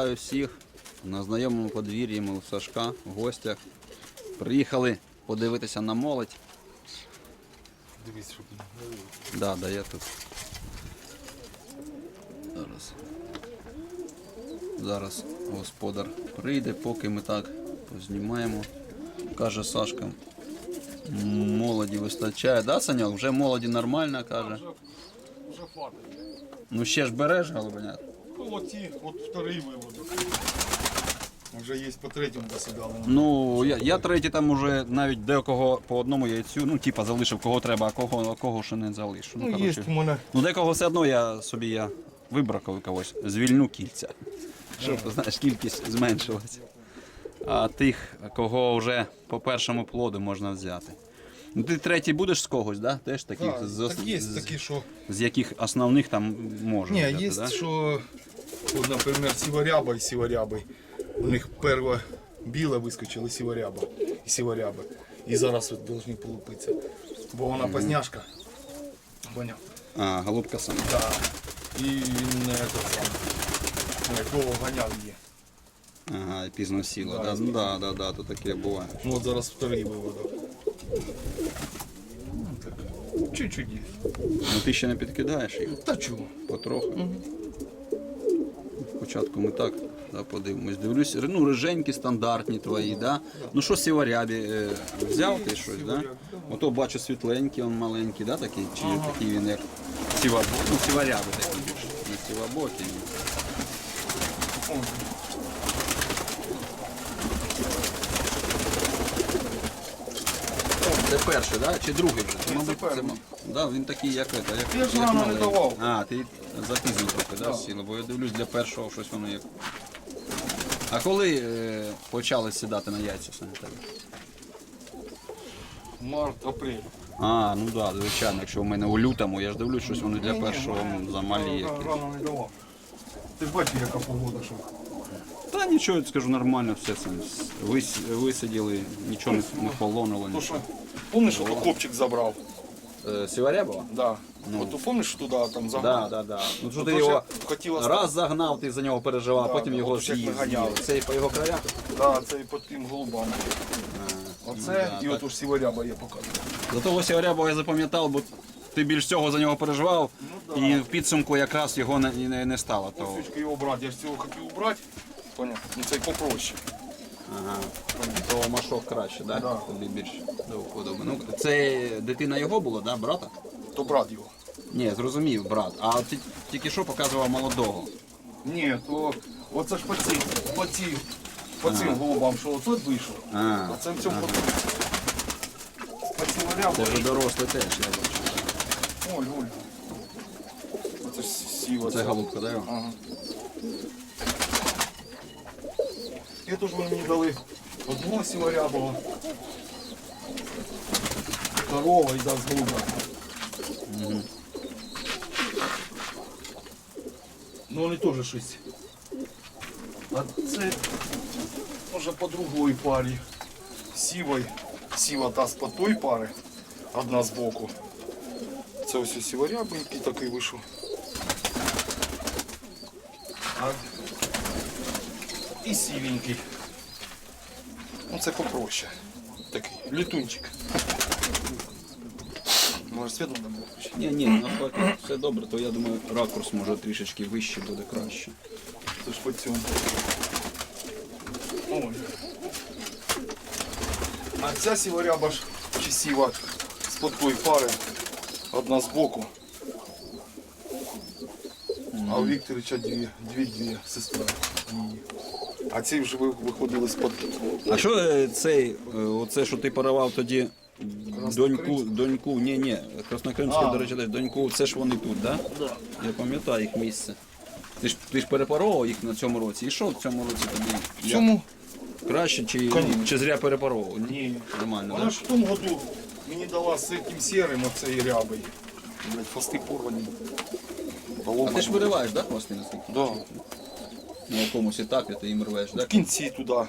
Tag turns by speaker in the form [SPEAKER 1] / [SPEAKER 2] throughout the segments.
[SPEAKER 1] Вітаю всіх на знайомому подвір'ї ми у Сашка в гостях. Приїхали подивитися на молодь.
[SPEAKER 2] Дивись, щоб
[SPEAKER 1] Да, да, я тут. Зараз. Зараз господар прийде, поки ми так познімаємо. Каже Сашка. Молоді вистачає, да, Саньок? Вже молоді нормально, каже.
[SPEAKER 2] вже, вже.
[SPEAKER 1] Ну ще ж береш голубенят.
[SPEAKER 2] Ну, оці, от вторий виводок. Вже є по третьому досідали.
[SPEAKER 1] Ну, я, я третій там уже навіть декого по одному яйцю, ну, типа залишив, кого треба, а кого, а кого ще не залишу.
[SPEAKER 2] Ну, є
[SPEAKER 1] коротше.
[SPEAKER 2] у мене.
[SPEAKER 1] Ну, декого все одно я собі я вибракав когось, звільню кільця. Щоб, знаєш, кількість зменшилась. А тих, кого вже по першому плоду можна взяти. Ну, ти третій будеш з когось, да? Теж таких,
[SPEAKER 2] Так,
[SPEAKER 1] з,
[SPEAKER 2] так є
[SPEAKER 1] з,
[SPEAKER 2] такі, що.
[SPEAKER 1] з яких основних там можна
[SPEAKER 2] Ні,
[SPEAKER 1] взяти,
[SPEAKER 2] є,
[SPEAKER 1] да?
[SPEAKER 2] що, от, наприклад, сіворяба і сіворяби. У них перше біле вискочило сіворяба і сіворяби. І зараз от повинні полупитися. Бо вона позняшка. Поняв?
[SPEAKER 1] А, голубка сама.
[SPEAKER 2] Так. І він не те саме. Якого ганяв її.
[SPEAKER 1] Ага, і пізно сіла.
[SPEAKER 2] Да,
[SPEAKER 1] Да,
[SPEAKER 2] пізно.
[SPEAKER 1] да, да, да, то таке буває.
[SPEAKER 2] Ну от зараз вторий виводок. Ну, так, Чуть-чуть є.
[SPEAKER 1] Ну ти ще не підкидаєш їх
[SPEAKER 2] Та чого?
[SPEAKER 1] потроху. Спочатку ми так да, подивимось. Дивлюсь, ну, риженькі стандартні твої, да? Ну що сіварябі е, взяв ти щось, да? Ото бачу світленький, він маленький, да, такий, чи такий він як сіваряби, ну, сіваряби такі більше. Не сівабокі.
[SPEAKER 2] О,
[SPEAKER 1] Це перший, да? Чи другий вже? Це,
[SPEAKER 2] Ні, це
[SPEAKER 1] да, він такий, як, это, як,
[SPEAKER 2] Я ж
[SPEAKER 1] як
[SPEAKER 2] рано не
[SPEAKER 1] маленький.
[SPEAKER 2] давав.
[SPEAKER 1] А, ти запізно трохи, да, сіло, бо я дивлюсь для першого щось воно як. А коли е, почали сідати на яйця тебе?
[SPEAKER 2] Март, апрель.
[SPEAKER 1] А, ну так, да, звичайно, якщо в мене у лютому, я ж дивлюсь, щось воно для першого м, замалі якісь.
[SPEAKER 2] рано не давав. Ти бачиш, яка погода, що.
[SPEAKER 1] Та нічого, скажу, нормально все це. Вис, висиділи, нічого не, не полонило. Нічого.
[SPEAKER 2] що, помниш, що хлопчик забрав?
[SPEAKER 1] Е, Сіварябова?
[SPEAKER 2] Да. От ти помниш, туди там
[SPEAKER 1] Так,
[SPEAKER 2] загнав?
[SPEAKER 1] так, так. Ну що
[SPEAKER 2] Ну,
[SPEAKER 1] ти
[SPEAKER 2] то
[SPEAKER 1] його
[SPEAKER 2] хотіла
[SPEAKER 1] раз загнав, ти за нього переживав,
[SPEAKER 2] Да,
[SPEAKER 1] потім
[SPEAKER 2] да,
[SPEAKER 1] його
[SPEAKER 2] от як
[SPEAKER 1] з'їв.
[SPEAKER 2] ми ганяли.
[SPEAKER 1] з'їв. Це і по його краях?
[SPEAKER 2] Да, це і по тим голубам. Оце
[SPEAKER 1] ну,
[SPEAKER 2] і
[SPEAKER 1] да,
[SPEAKER 2] от уж сіворяба я показую.
[SPEAKER 1] До того Сіварябова я запам'ятав, бо ти більш всього за нього переживав,
[SPEAKER 2] Ну,
[SPEAKER 1] і в підсумку якраз його не, не, не стало. То...
[SPEAKER 2] Кусочка його брати, я ж цього хотів убрати. Поняв? Ну це й попроще.
[SPEAKER 1] Ага. То машок краще, да?
[SPEAKER 2] Да.
[SPEAKER 1] Тобі більш до вподоби. Ну, це дитина його була, да? брата?
[SPEAKER 2] То брат його.
[SPEAKER 1] Ні, зрозумів, брат. А ті- тільки що показував молодого.
[SPEAKER 2] Ні, то оце ж по цим, по цим, по цим голубам, що отой вийшов.
[SPEAKER 1] А,
[SPEAKER 2] А це в цьому ага. по сіворябу.
[SPEAKER 1] Це вже дорослий теж, я бачу.
[SPEAKER 2] Оль, Оль. Оце ж сіва.
[SPEAKER 1] Це голубка, да? його?
[SPEAKER 2] Ага. І теж вони мені дали одного сіворябого, второго і з голуба. Ну вони теж щось. А це може по другої парі. Сівой. Сіва та з по той пари, одна з боку. Це ось сіворябенький такий вийшов. І сівенький. Ну це попроще. Такий літунчик. Може світло не було?
[SPEAKER 1] Ні, ні, навпаки, все добре, то я думаю, ракурс може трішечки вище буде краще.
[SPEAKER 2] Це ж по цьому. Ой. А ця сіворяба ж чи сіва з той пари, одна з боку. А у Вікторича дві, дві, дві сестри. А ці вже виходили з-под.
[SPEAKER 1] А що е, цей, е, оце, що ти поривав тоді доньку, доньку, ні, ні, Краснокримська, до речі, теж доньку, це ж вони тут, да?
[SPEAKER 2] Да.
[SPEAKER 1] Я пам'ятаю їх місце. Ти ж, ти ж перепаровував їх на цьому році. І що в цьому році тобі?
[SPEAKER 2] В цьому
[SPEAKER 1] Краще чи, чи зря перепаровував?
[SPEAKER 2] ні.
[SPEAKER 1] Нормально,
[SPEAKER 2] Вона
[SPEAKER 1] так?
[SPEAKER 2] ж в тому году мені дала з цим сірим оцей рябий. Блять, фасти порвані.
[SPEAKER 1] А ти ж вириваєш, так, да, хвости наскільки?
[SPEAKER 2] Да.
[SPEAKER 1] На якомусь етапі ти їм рвеш,
[SPEAKER 2] В
[SPEAKER 1] так?
[SPEAKER 2] кінці туди е,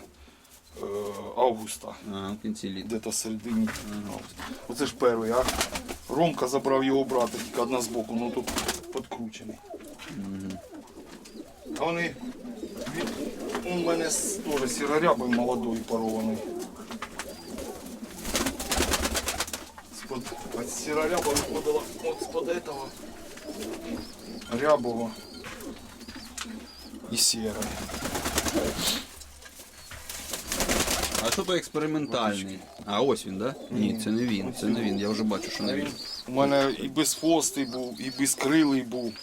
[SPEAKER 2] августа,
[SPEAKER 1] А, в кінці літа.
[SPEAKER 2] де-то середині августа. Оце ж перший, а Ромка забрав його брата, тільки одна з боку, ну тут підкручений. А вони Він у мене з- теж сірорябий молодой парований. З-под, от сіроряба виходила от з-под этого рябого і сіра.
[SPEAKER 1] А що то експериментальний? А ось він? Да? Ні, це не він, це не він. Я вже бачу, що не він.
[SPEAKER 2] У мене і безхвостий був, і безкрилий був.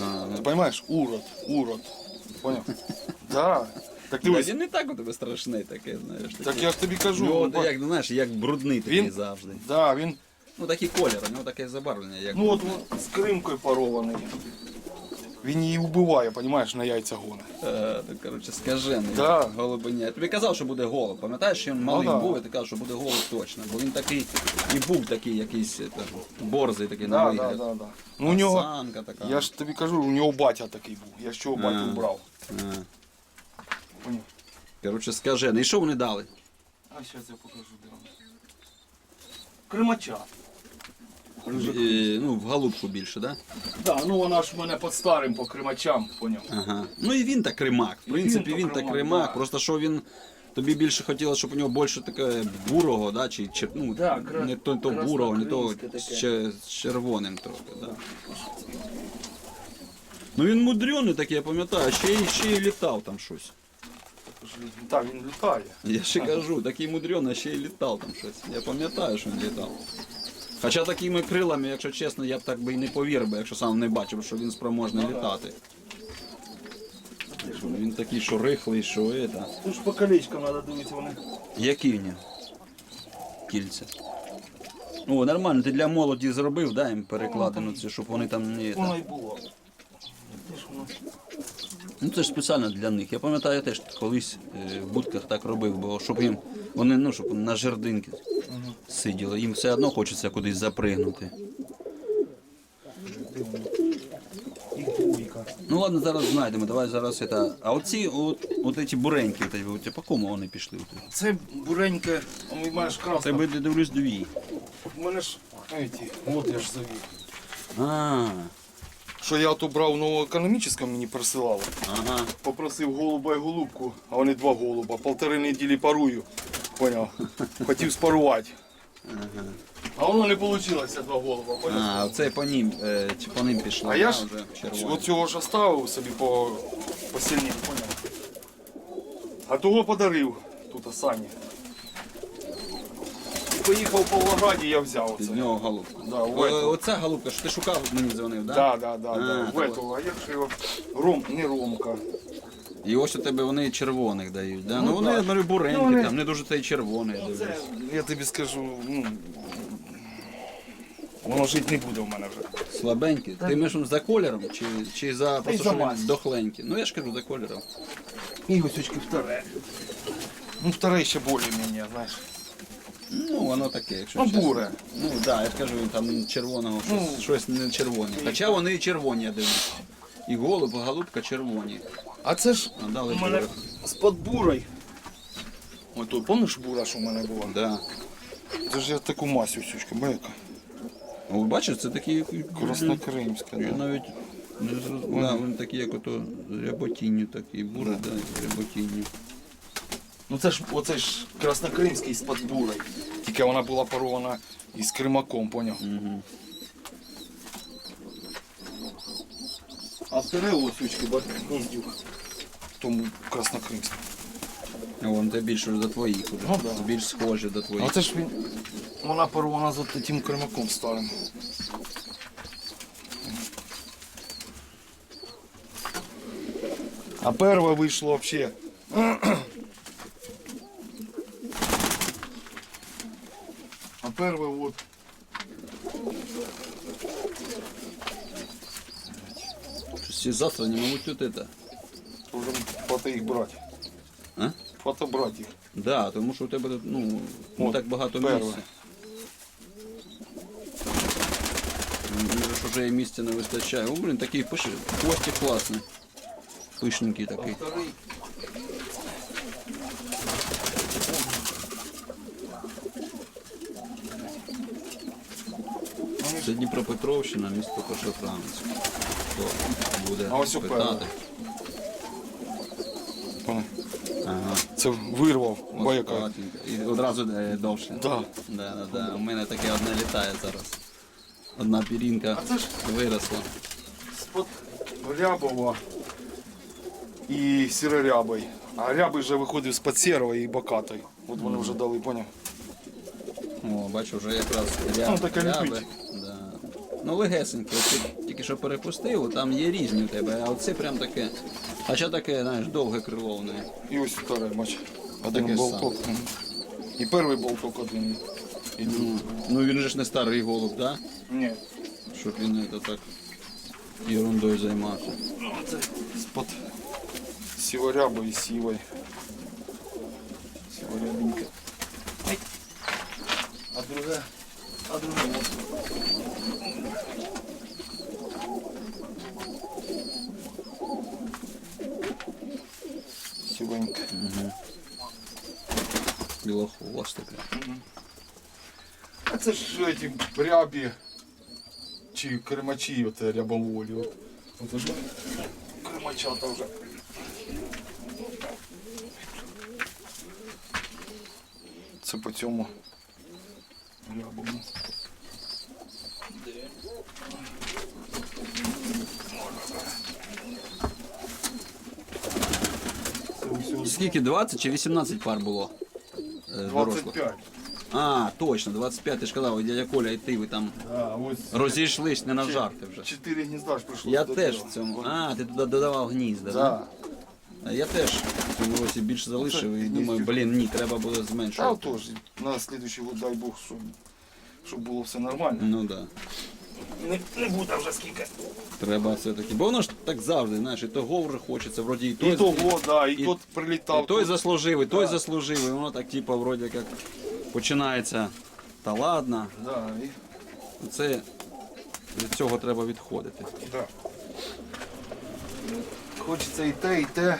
[SPEAKER 1] Ага.
[SPEAKER 2] Ти розумієш? Урод, урод. Поняв? Да. Так
[SPEAKER 1] Та
[SPEAKER 2] дивись,
[SPEAKER 1] Він не так у тебе страшний таке, знаєш.
[SPEAKER 2] так я ж тобі кажу.
[SPEAKER 1] Ну, от,
[SPEAKER 2] ба-
[SPEAKER 1] як, знаєш, як брудний такий
[SPEAKER 2] Він-
[SPEAKER 1] завжди.
[SPEAKER 2] Да, він,
[SPEAKER 1] Ну такий колір, у нього таке забарвлення, як.
[SPEAKER 2] ну от він з кримкою парований. Він її вбиває, розумієш, на яйця гоне.
[SPEAKER 1] Е, то, коротше, скажений.
[SPEAKER 2] Да.
[SPEAKER 1] Голубиня. Я тобі казав, що буде голуб. Пам'ятаєш, що він малий
[SPEAKER 2] да.
[SPEAKER 1] був, і ти казав, що буде голуб точно. Бо він такий і був такий якийсь это, борзий такий на
[SPEAKER 2] Да, да,
[SPEAKER 1] вигляд.
[SPEAKER 2] да, да. Ну, у нього,
[SPEAKER 1] Осанка така.
[SPEAKER 2] я ж тобі кажу, у нього батя такий був. Я з чого батю
[SPEAKER 1] А.
[SPEAKER 2] брав.
[SPEAKER 1] А.
[SPEAKER 2] Поняв?
[SPEAKER 1] Коротше, скажений. І що вони дали?
[SPEAKER 2] А зараз я покажу, де він. Кримача.
[SPEAKER 1] Е, ну, в голубку більше, так? Да?
[SPEAKER 2] Да, ну вона ж в мене під старим по кримачам, поняв.
[SPEAKER 1] Ага. Ну і він так кримак. В принципі,
[SPEAKER 2] він
[SPEAKER 1] він так
[SPEAKER 2] кримак, да.
[SPEAKER 1] Просто що він. Тобі більше хотілося, щоб у нього більше таке бурого, да? чи, чи ну,
[SPEAKER 2] Да, кра-
[SPEAKER 1] не то, то бурого, не то
[SPEAKER 2] таке.
[SPEAKER 1] з червоним трохи. Да. Ну він мудрений такий, я пам'ятаю, ще, й- ще й літав там щось.
[SPEAKER 2] Так, він літає.
[SPEAKER 1] Я ще кажу, такий мудрений, а ще й літав там щось. Я пам'ятаю, що він літав. Хоча такими крилами, якщо чесно, я б так би і не повірив, би, якщо сам не бачив, що він спроможний літати. Що Він такий, що рихлий, що это.
[SPEAKER 2] Тут ж по колечкам треба дивитися вони.
[SPEAKER 1] Які в нього? Кільця. О, нормально, ти для молоді зробив, да, їм перекладину цю, щоб вони там не.
[SPEAKER 2] Воно і було. Де ж воно?
[SPEAKER 1] Ну це ж спеціально для них. Я пам'ятаю, я теж колись е, в будках так робив, бо щоб їм вони ну, щоб на жердинки сиділи. Їм все одно хочеться кудись запригнути. Ну ладно, зараз знайдемо. Давай зараз это. А оці, от, от ці буренькі, от, от, по кому вони пішли?
[SPEAKER 2] Це буреньке, а ми маєш
[SPEAKER 1] Це
[SPEAKER 2] красне.
[SPEAKER 1] би дивлюсь дві.
[SPEAKER 2] У мене ж, эти, от я ж завів.
[SPEAKER 1] А,
[SPEAKER 2] Що я то брав в новоекономічному, мені присилали.
[SPEAKER 1] ага.
[SPEAKER 2] Попросив голуба і голубку, а вони два голуба. Полтори неділі парую. Поняв? Хотів спарувати. А воно не вийшло, два. Поняв?
[SPEAKER 1] А, оце по ним, е, чи по ним пішло.
[SPEAKER 2] А я
[SPEAKER 1] да,
[SPEAKER 2] ж
[SPEAKER 1] вже червоні.
[SPEAKER 2] оцього ж оставив собі по, по сильні, поняв? А того подарив тут Сані. Поїхав по Волграді, я взяв
[SPEAKER 1] З
[SPEAKER 2] оце.
[SPEAKER 1] нього голубку.
[SPEAKER 2] Да, у
[SPEAKER 1] О,
[SPEAKER 2] этого.
[SPEAKER 1] оця голубка, що ти шукав, мені дзвонив, да?
[SPEAKER 2] Да, да, да,
[SPEAKER 1] А,
[SPEAKER 2] да. В этого, а як же його? Ром, не Ромка.
[SPEAKER 1] І ось у тебе вони червоних дають, да? Ну,
[SPEAKER 2] Ну,
[SPEAKER 1] вони,
[SPEAKER 2] так.
[SPEAKER 1] я говорю, буренькі,
[SPEAKER 2] Ну, вони-
[SPEAKER 1] там, не дуже та й червоний, я
[SPEAKER 2] Це,
[SPEAKER 1] дивлюсь.
[SPEAKER 2] я тобі скажу, ну, воно жити не буде в мене вже.
[SPEAKER 1] Слабенькі. Ти маєш за кольором чи, чи за просто
[SPEAKER 2] за
[SPEAKER 1] що він
[SPEAKER 2] мастю.
[SPEAKER 1] дохленькі? Ну я ж кажу за кольором.
[SPEAKER 2] І ось очки вторе. Ну, вторе ще більш-менш, знаєш.
[SPEAKER 1] Ну, воно таке, якщо
[SPEAKER 2] Ну,
[SPEAKER 1] чесно.
[SPEAKER 2] буре.
[SPEAKER 1] Ну так, да, я ж кажу, він там червоного щось,
[SPEAKER 2] Ну.
[SPEAKER 1] щось не червоне. Хоча вони і червоні, я дивлюсь. І голуб, і голубка червоні.
[SPEAKER 2] А це ж у мене
[SPEAKER 1] буре.
[SPEAKER 2] з-под бурой. Ось тут, пам'ятаєш бура, що в мене була?
[SPEAKER 1] Да.
[SPEAKER 2] Це ж я таку масю сючка, байка.
[SPEAKER 1] О, бачиш, це такі.
[SPEAKER 2] Краснокримська,
[SPEAKER 1] Я
[SPEAKER 2] да.
[SPEAKER 1] навіть не зрозумів. Да, вони такі, як ото з ряботінню такі, бури, да, з ряботінню.
[SPEAKER 2] Ну це ж оце ж краснокримський з-под бурой. Тільки вона була парована із кримаком, поняв?
[SPEAKER 1] Угу.
[SPEAKER 2] А вторе ось сючки, бать, гніздюк. Тому краснокримський.
[SPEAKER 1] Вон це більше за твоїх уже.
[SPEAKER 2] Ну, да.
[SPEAKER 1] Більш схожі до
[SPEAKER 2] А
[SPEAKER 1] твоїх.
[SPEAKER 2] це ж він. Вона парована за тим кримаком старим. А перше вийшло вообще. А перше от.
[SPEAKER 1] Всі завтра не можуть тут это.
[SPEAKER 2] Уже фото їх брати.
[SPEAKER 1] А?
[SPEAKER 2] Фото брати їх.
[SPEAKER 1] Да, тому що у тебе ну, не
[SPEAKER 2] От,
[SPEAKER 1] так багато
[SPEAKER 2] перше.
[SPEAKER 1] місця. Ж вже і місця не вистачає. О, блін, такий пиш... хвостик класний. Пишненький такий. Це Дніпропетровщина, місто Пошефранець. Хто буде
[SPEAKER 2] А ось
[SPEAKER 1] питати. Ага.
[SPEAKER 2] Це вирвав баяка.
[SPEAKER 1] І одразу е, довше.
[SPEAKER 2] Да.
[SPEAKER 1] Да, да, да. У мене таке одне літає зараз. Одна пірінка
[SPEAKER 2] це ж
[SPEAKER 1] виросла.
[SPEAKER 2] з-под рябова і сірорябий. А рябий вже виходив з-під сірого і бокатої. От вони вже дали, поняв?
[SPEAKER 1] О, бачу, вже якраз ряб,
[SPEAKER 2] Ну, таке
[SPEAKER 1] ряби. Ну, легесеньке. Ти тільки що перепустив, там є різні у тебе, а оце прям таке. Хоча таке, знаєш, довге крило в неї.
[SPEAKER 2] І ось второй матч. Один
[SPEAKER 1] Таке
[SPEAKER 2] болток. Мгм. І перший болток один. І другий.
[SPEAKER 1] Ну він же ж не старий голуб, да?
[SPEAKER 2] Ні.
[SPEAKER 1] Щоб він це так ерундою займався.
[SPEAKER 2] Ну, з-под сіворяби і сівої. Сіворябенька. А друге, а друге от. Сівенька.
[SPEAKER 1] Білохвостика.
[SPEAKER 2] А це ж ті рябі чи кремачі, оце рябоволі. От, от ж кремачата вже. Це по цьому рябому.
[SPEAKER 1] Скільки, 20 чи 18 пар було? Е, дорослих?
[SPEAKER 2] 25.
[SPEAKER 1] А, точно, 25, ти ж казав, дядя Коля, і ти ви там
[SPEAKER 2] А, ось
[SPEAKER 1] розійшлись, не навжарти вже.
[SPEAKER 2] Чотири гнізда ж прийшло.
[SPEAKER 1] Я теж в цьому. А, ти туди додавав гнізда, да?
[SPEAKER 2] Да.
[SPEAKER 1] А я теж в цьому році більше залишив і думаю, блін, ні, треба буде
[SPEAKER 2] Та
[SPEAKER 1] зменшувати.
[SPEAKER 2] тож, на слідуючий дай Бог, щоб, щоб було все нормально.
[SPEAKER 1] Ну так. Да.
[SPEAKER 2] Не, не буде вже скільки.
[SPEAKER 1] Треба все-таки. Бо воно ж так завжди, знаєш, і того вже хочеться, вроді і той,
[SPEAKER 2] І того, да, і,
[SPEAKER 1] і-
[SPEAKER 2] тот прилітав.
[SPEAKER 1] і той
[SPEAKER 2] тут.
[SPEAKER 1] заслужив, і той
[SPEAKER 2] Да.
[SPEAKER 1] заслужив, і воно так, типу, вроді як починається. Та ладно,
[SPEAKER 2] Да, і,
[SPEAKER 1] це від цього треба відходити.
[SPEAKER 2] да. Хочеться і те, і те.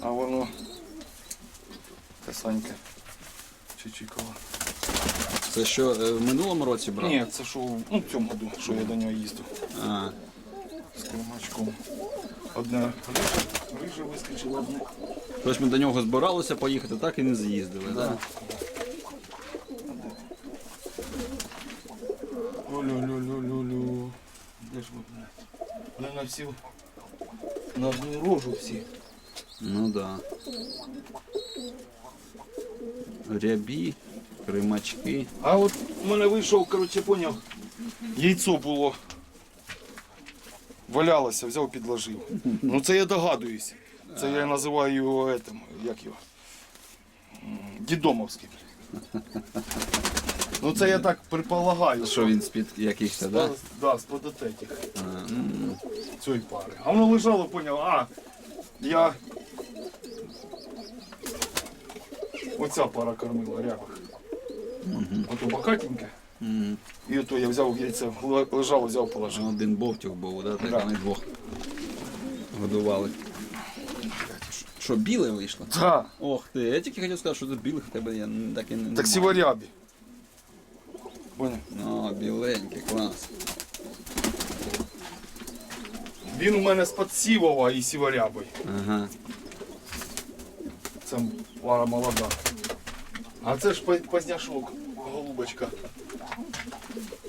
[SPEAKER 2] А воно касаньке. Чичикова.
[SPEAKER 1] Це що е, в минулому році брав?
[SPEAKER 2] Ні, це що, ну в цьому году, що я до нього їздив.
[SPEAKER 1] А,
[SPEAKER 2] З кремачком. Одна рижа, рижа вискочила одна.
[SPEAKER 1] Тобто ми до нього збиралися поїхати, так і не з'їздили. Да.
[SPEAKER 2] Да. Лю-лю-лю-лю-лю. Де ж ви, блядь? Вони на всі на одну рожу всі.
[SPEAKER 1] Ну так. Да. Рябі, кримачки.
[SPEAKER 2] А от у мене вийшов, коротше, поняв, яйцо було. Валялося, взяв, підложив. Ну це я догадуюсь. Це я називаю його етим, як його? Дідомовським. Ну це я так предполагаю.
[SPEAKER 1] Що він з-під якихось, да?
[SPEAKER 2] Да, да, з-под отетих.
[SPEAKER 1] А,
[SPEAKER 2] цієї пари. А воно лежало, поняв, а я. Оця пара кормила рябах. Ото бакатеньке. І ото я взяв яйце, л- лежало, взяв, положив.
[SPEAKER 1] Один бовтюк був, да? так
[SPEAKER 2] Да.
[SPEAKER 1] вони двох годували. Що, біле вийшло?
[SPEAKER 2] Да.
[SPEAKER 1] Ох ти, я тільки хотів сказати, що тут білих в тебе я н- так і не
[SPEAKER 2] Так
[SPEAKER 1] немає.
[SPEAKER 2] сіворябі. Поняв?
[SPEAKER 1] О, біленький, клас.
[SPEAKER 2] Він у мене з-під сівова і сіворябий.
[SPEAKER 1] Ага.
[SPEAKER 2] Це пара молода. А це ж по- поздняшок, голубочка.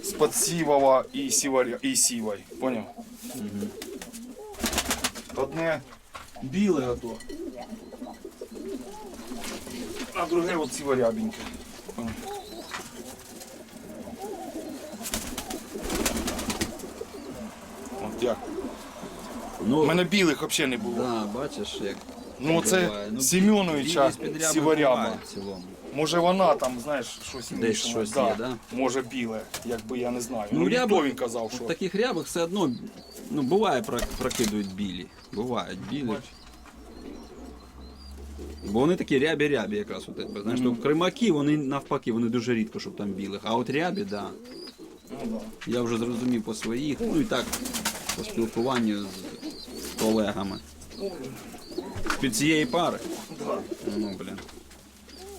[SPEAKER 2] З-під сівова і, сіворя... і сівой. Поняв? Одне біле ото. А друге от сіворябеньке. Поняв? От як. У
[SPEAKER 1] Ну,
[SPEAKER 2] мене білих взагалі не було.
[SPEAKER 1] да, бачиш, як.
[SPEAKER 2] Ну це
[SPEAKER 1] буває. Ну,
[SPEAKER 2] Семеновича
[SPEAKER 1] білі бувають в цілому.
[SPEAKER 2] Може вона там, знаєш, щось
[SPEAKER 1] Десь
[SPEAKER 2] вмішана.
[SPEAKER 1] щось є, да?
[SPEAKER 2] Може біле, якби я не знаю.
[SPEAKER 1] Ну,
[SPEAKER 2] Ну, ніхто
[SPEAKER 1] ряба-
[SPEAKER 2] він казав,
[SPEAKER 1] В
[SPEAKER 2] що.
[SPEAKER 1] таких рябах все одно, ну, буває, прок- прокидують білі. Бувають білі. Бо вони такі рябі-рябі якраз у тебе. Знаєш, то кримаки, вони навпаки, вони дуже рідко, щоб там білих. А от рябі, да.
[SPEAKER 2] Ну, да.
[SPEAKER 1] Я вже зрозумів по своїх, ну і так, по спілкуванню з, з колегами. Під цієї пари.
[SPEAKER 2] Да.
[SPEAKER 1] Ну, блін.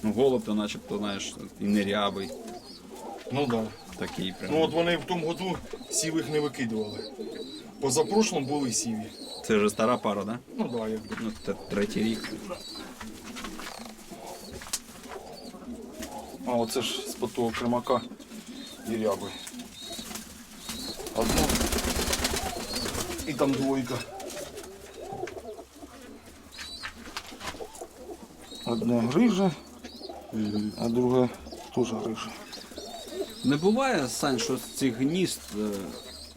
[SPEAKER 1] Ну, голуб то начебто, знаєш, і не рябий,
[SPEAKER 2] Ну да.
[SPEAKER 1] такий прям.
[SPEAKER 2] Ну от вони в тому году сівих не викидували. Позапрошлом були сіві.
[SPEAKER 1] Це вже стара пара, да?
[SPEAKER 2] Ну да, якби.
[SPEAKER 1] Ну, це третій рік.
[SPEAKER 2] А оце ж з-под того кремака і ряби. Одну. І там двойка. Одне гриже, а друге теж гриже.
[SPEAKER 1] Не буває, Сань, що з цих гнізд е,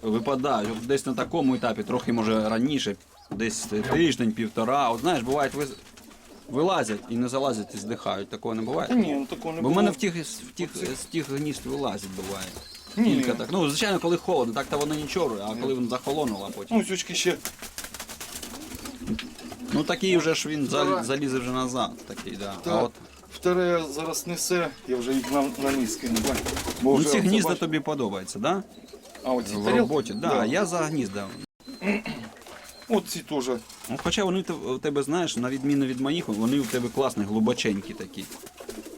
[SPEAKER 1] випадають десь на такому етапі, трохи може раніше, десь тиждень, півтора. От знаєш, бувають ви... вилазять і не залазять і здихають. Такого не
[SPEAKER 2] Та
[SPEAKER 1] буває?
[SPEAKER 2] ні, ну такого не
[SPEAKER 1] Бо в
[SPEAKER 2] було.
[SPEAKER 1] мене в тих, в тих, з тих гнізд вилазять буває.
[SPEAKER 2] Ні.
[SPEAKER 1] Кілька так. Ну, звичайно, коли холодно, так то воно нічого, а коли воно захолонуло, потім.
[SPEAKER 2] Ну, сючки ще.
[SPEAKER 1] Ну такий вже ж він зал- залізе вже назад. Такий, да. А
[SPEAKER 2] Так.
[SPEAKER 1] от
[SPEAKER 2] Вторе зараз несе, я вже їх на, на низ кину. бачиш? Бо
[SPEAKER 1] ну,
[SPEAKER 2] вже
[SPEAKER 1] ці
[SPEAKER 2] оце
[SPEAKER 1] гнізда
[SPEAKER 2] бачиш.
[SPEAKER 1] тобі подобаються, да?
[SPEAKER 2] А оці
[SPEAKER 1] В
[SPEAKER 2] тарілки?
[SPEAKER 1] роботі. Да,
[SPEAKER 2] Да.
[SPEAKER 1] я за гнізда.
[SPEAKER 2] Оці теж.
[SPEAKER 1] Ну, хоча вони те- у тебе, знаєш, на відміну від моїх, вони у тебе класні, глибоченькі такі.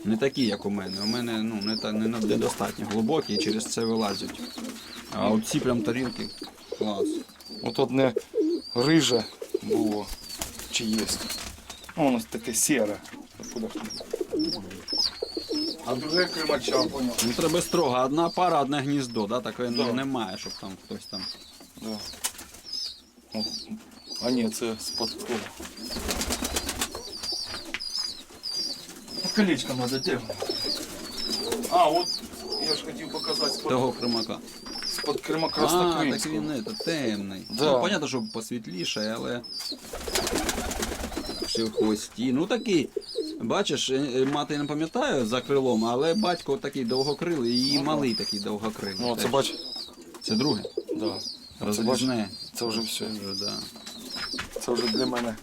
[SPEAKER 1] Не такі, як у мене. У мене ну, не, та, не на- недостатньо глибокі і через це вилазять. А от ці прям тарілки клас.
[SPEAKER 2] От одне риже було, чи є. Ну, воно таке сіре. А друге кремача, поняв.
[SPEAKER 1] Ну треба строго, одна пара, одне гніздо, да? Такої ну,
[SPEAKER 2] Да.
[SPEAKER 1] немає, щоб там хтось там.
[SPEAKER 2] Да. А ні, це з-под того. Ну, Колечко треба тягнути. А, от я ж хотів показати з-под,
[SPEAKER 1] Того кримака.
[SPEAKER 2] з-под кремака
[SPEAKER 1] А, так
[SPEAKER 2] Ростоквинського.
[SPEAKER 1] він это, темний.
[SPEAKER 2] Да.
[SPEAKER 1] Ну, понятно, що посвітліше, але. Ще в хвості. Ну такий. Бачиш, е, е, мати не пам'ятаю за крилом, але батько такий довгокрилий і малий такий довгокрилий.
[SPEAKER 2] Ну, це
[SPEAKER 1] теж.
[SPEAKER 2] бач.
[SPEAKER 1] Це друге.
[SPEAKER 2] Да. Це,
[SPEAKER 1] Розрізне.
[SPEAKER 2] це вже все.
[SPEAKER 1] Вже, да.
[SPEAKER 2] Це вже для мене.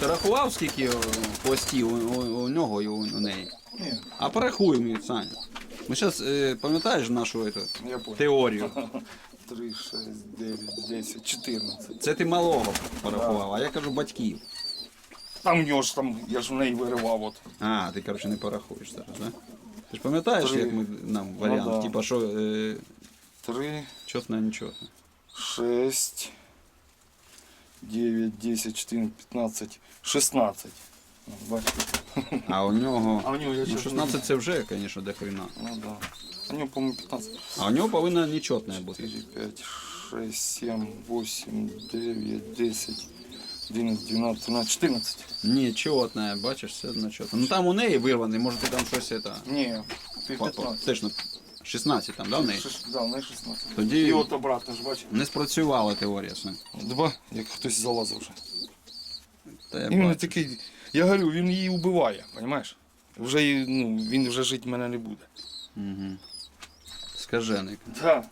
[SPEAKER 1] Ти рахував, скільки о, хвостів у, у, у нього і у, у неї?
[SPEAKER 2] Ні,
[SPEAKER 1] А порахуємо, Саня. Ми зараз е, пам'ятаєш нашу эту,
[SPEAKER 2] я понял.
[SPEAKER 1] теорію?
[SPEAKER 2] 3, 6, 9, 10, 14.
[SPEAKER 1] Це ти малого порахував, а я кажу батьків.
[SPEAKER 2] Там у нього ж там, я ж у неї виривав. От.
[SPEAKER 1] А, ти, коротше, не порахуєш зараз, да? Ти ж пам'ятаєш,
[SPEAKER 2] Три.
[SPEAKER 1] як ми нам варіант?
[SPEAKER 2] да.
[SPEAKER 1] Типа, що е,
[SPEAKER 2] 3,
[SPEAKER 1] чотно, нечотно.
[SPEAKER 2] 6, 9, 10, 14, 15, 16. Ну, Бачите?
[SPEAKER 1] А у нього.
[SPEAKER 2] А у нього я
[SPEAKER 1] ну,
[SPEAKER 2] щось
[SPEAKER 1] 16 це вже, звісно, до хрена.
[SPEAKER 2] Ну да. У нього, по-моєму, 15.
[SPEAKER 1] А у нього повинна нечотна бути.
[SPEAKER 2] 4, 5, 6, 7, 8, 9, 10, 11, 12, 13, 14.
[SPEAKER 1] Ні, чотна, бачиш, все одно чотно. Ну там у неї вирваний, може ти там щось це.
[SPEAKER 2] Ні, ти
[SPEAKER 1] Папа,
[SPEAKER 2] 15.
[SPEAKER 1] теж на 16 там, да, в неї?
[SPEAKER 2] Шиш- Да, у неї 16.
[SPEAKER 1] Тоді-
[SPEAKER 2] І от обратно ж бачиш.
[SPEAKER 1] Не спрацювала теорія, Сань.
[SPEAKER 2] Два, як хтось залазив вже.
[SPEAKER 1] Та я бачу.
[SPEAKER 2] такий, я говорю, він її вбиває, розумієш? Вже, ну, він вже жити мене не буде.
[SPEAKER 1] Угу. Скаженик.
[SPEAKER 2] Так.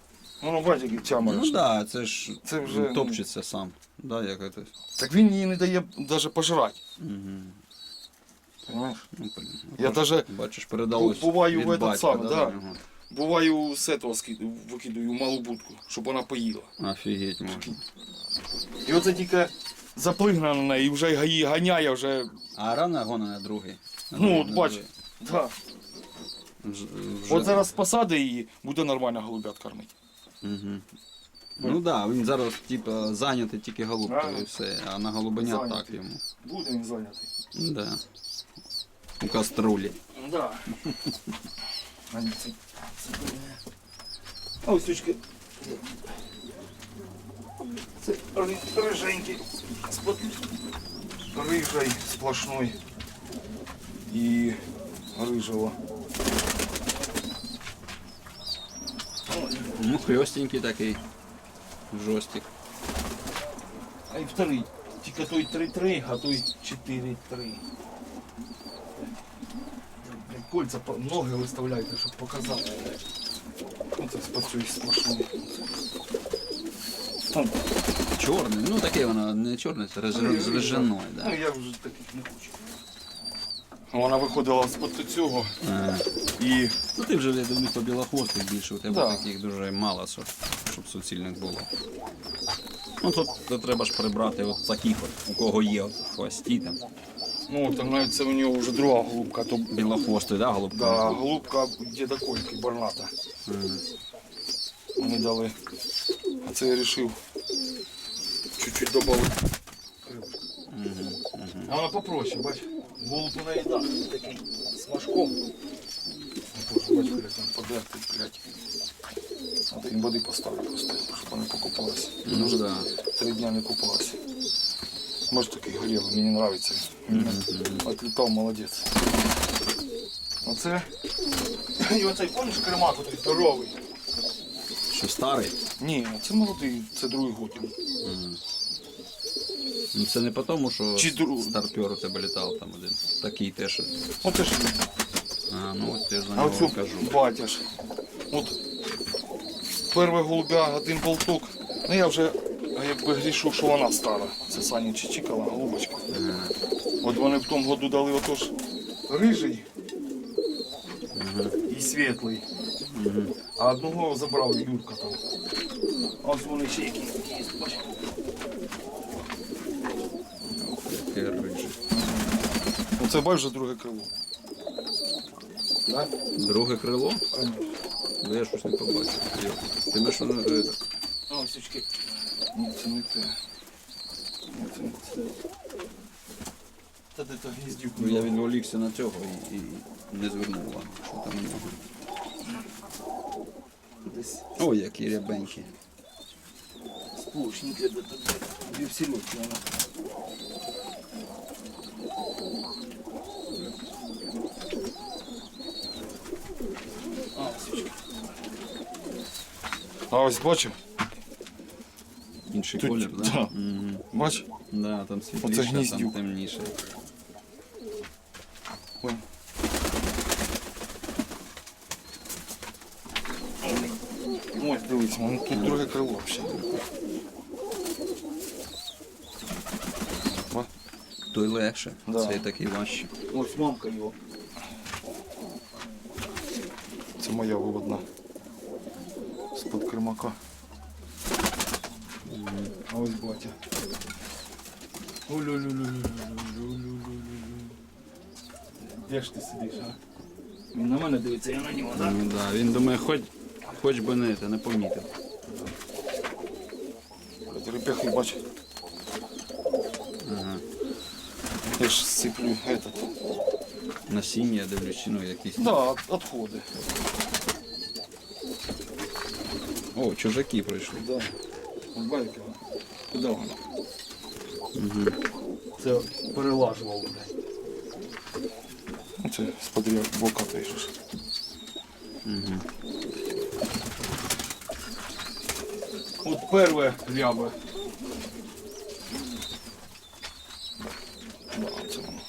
[SPEAKER 2] Ну, бачиш, який тямар.
[SPEAKER 1] Ну так, да, це ж
[SPEAKER 2] Це вже, ну-
[SPEAKER 1] топчеться сам. Да, як это.
[SPEAKER 2] Так він їй не дає навіть пожрати.
[SPEAKER 1] Угу.
[SPEAKER 2] Розумієш?
[SPEAKER 1] Ну, блін.
[SPEAKER 2] Я даже
[SPEAKER 1] Бачиш, передалось.
[SPEAKER 2] бу- буваю
[SPEAKER 1] від
[SPEAKER 2] в этот
[SPEAKER 1] батька,
[SPEAKER 2] самий, да.
[SPEAKER 1] до нього.
[SPEAKER 2] буваю з этого скидаю, викидаю в малу будку, щоб вона поїла.
[SPEAKER 1] Офігеть можна.
[SPEAKER 2] І оце тільки заплигне на неї і вже її ганяє, вже.
[SPEAKER 1] А рано гона на другий. На
[SPEAKER 2] Ну,
[SPEAKER 1] другий,
[SPEAKER 2] от
[SPEAKER 1] на
[SPEAKER 2] бач.
[SPEAKER 1] другий.
[SPEAKER 2] Да.
[SPEAKER 1] Вже- вже-
[SPEAKER 2] От зараз посади її, буде нормально голубят кормити.
[SPEAKER 1] Мгм. Ну так, да, він зараз типа, зайнятий тільки голубкою і все, а на голубеня так
[SPEAKER 2] Зайнятий.
[SPEAKER 1] йому.
[SPEAKER 2] Буде він зайнятий.
[SPEAKER 1] Да. У каструлі.
[SPEAKER 2] Да. А ні, це, це дурне. А ось сучки. Це ри- риженький. Рижий сплошной. І рижого.
[SPEAKER 1] Ну, хльостенький такий. Жостик.
[SPEAKER 2] А і вторий. Тільки той 3-3, а той 4-3. Блін, Кольця по- ноги виставляйте, щоб показати. Оце спацюй сплошний. Там,
[SPEAKER 1] Чорний, ну таке воно не чорне, це
[SPEAKER 2] Ну,
[SPEAKER 1] реж-
[SPEAKER 2] Ну я вже таких не хочу. Вона виходила з-под цього
[SPEAKER 1] Ага.
[SPEAKER 2] і
[SPEAKER 1] Ну ти вже я дивлюсь по білохвостих більше, у тебе
[SPEAKER 2] Да.
[SPEAKER 1] таких дуже мало, щоб, щоб суцільних було. Ну тут, треба ж прибрати от таких от, у кого є от хвості там.
[SPEAKER 2] ну там навіть це у нього вже друга голубка, то
[SPEAKER 1] Білохвостий, да, голубка?
[SPEAKER 2] да, голубка діда Кольки, барната. Вони дали. А це я вирішив чуть-чуть добавити. А вона попроще, бач. Голуб у неї да, такий з машком. Боже, бач, блядь, там подертий, блядь. Надо їм води поставити просто, щоб вони покупалися.
[SPEAKER 1] Ну да.
[SPEAKER 2] Три дня не купалася. Може такий горілий, мені подобається. Отлітав, молодець. Оце. І оцей помніш кремак, той здоровий.
[SPEAKER 1] Що старий?
[SPEAKER 2] Ні, це молодий, це другий год. йому.
[SPEAKER 1] Ну це не по тому, що
[SPEAKER 2] Чи
[SPEAKER 1] старпер у тебе літав там один. Такий теж.
[SPEAKER 2] Оце ж.
[SPEAKER 1] А, ну от я за
[SPEAKER 2] А
[SPEAKER 1] нього
[SPEAKER 2] оцю
[SPEAKER 1] кажу.
[SPEAKER 2] батя ж. От перший голубя, один болток. Ну я вже якби грішу, що вона стара. Це Саня Чичикала, голубочка. От вони в тому году дали отож рижий і світлий. А одного забрав Юрка там. А ось вони ще які є, бач. Оце бач вже друге крило. Да?
[SPEAKER 1] Друге крило?
[SPEAKER 2] Конечно.
[SPEAKER 1] Ну я щось не побачив. Йо. Ти ми що не так.
[SPEAKER 2] А ось очки. Ні, це не те. Ні, це не це. Та де то гніздюк.
[SPEAKER 1] Ну, я відволікся на цього і, і не звернув увагу, що там у нього.
[SPEAKER 2] Десь
[SPEAKER 1] Ой, які рябенькі.
[SPEAKER 2] сплошненьке, де то дві в сільоті вона. А, ось очки. А ось бачив?
[SPEAKER 1] Інший
[SPEAKER 2] Тут-
[SPEAKER 1] колір, так?
[SPEAKER 2] да.
[SPEAKER 1] Да? Мгм.
[SPEAKER 2] Бач?
[SPEAKER 1] Да, там світліше, там
[SPEAKER 2] гніздюк.
[SPEAKER 1] темніше.
[SPEAKER 2] Ой. Ось дивись, ну тут друге крило взагалі.
[SPEAKER 1] Той легше,
[SPEAKER 2] Да.
[SPEAKER 1] цей такий важче.
[SPEAKER 2] Ось мамка його. Це моя виводна. Єрмака. А ось батя. Де ж ти сидиш, а? Він на мене дивиться, я на нього, так?
[SPEAKER 1] М, Да, він думає, хоч, хоч би не, це, не помітив.
[SPEAKER 2] Репехи
[SPEAKER 1] бачу.
[SPEAKER 2] Я ж сиплю этот.
[SPEAKER 1] Насіння, дивлюсь, ну якісь.
[SPEAKER 2] Да, от- отходи.
[SPEAKER 1] О, чужаки прийшли.
[SPEAKER 2] Да. От байки. Куди вона?
[SPEAKER 1] Угу.
[SPEAKER 2] Це перелажував, блядь. Це з-под бока прийшов.
[SPEAKER 1] Угу.
[SPEAKER 2] От перше ряба. Да, це воно.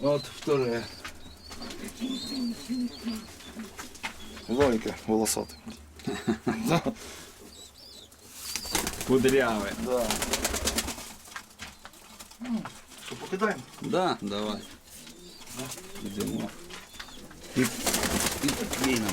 [SPEAKER 2] От вторе. Велике, волосате. Да,
[SPEAKER 1] Кудряве.
[SPEAKER 2] да. Що, покидаємо?
[SPEAKER 1] Да, давай. Йдемо. І, і кинемо.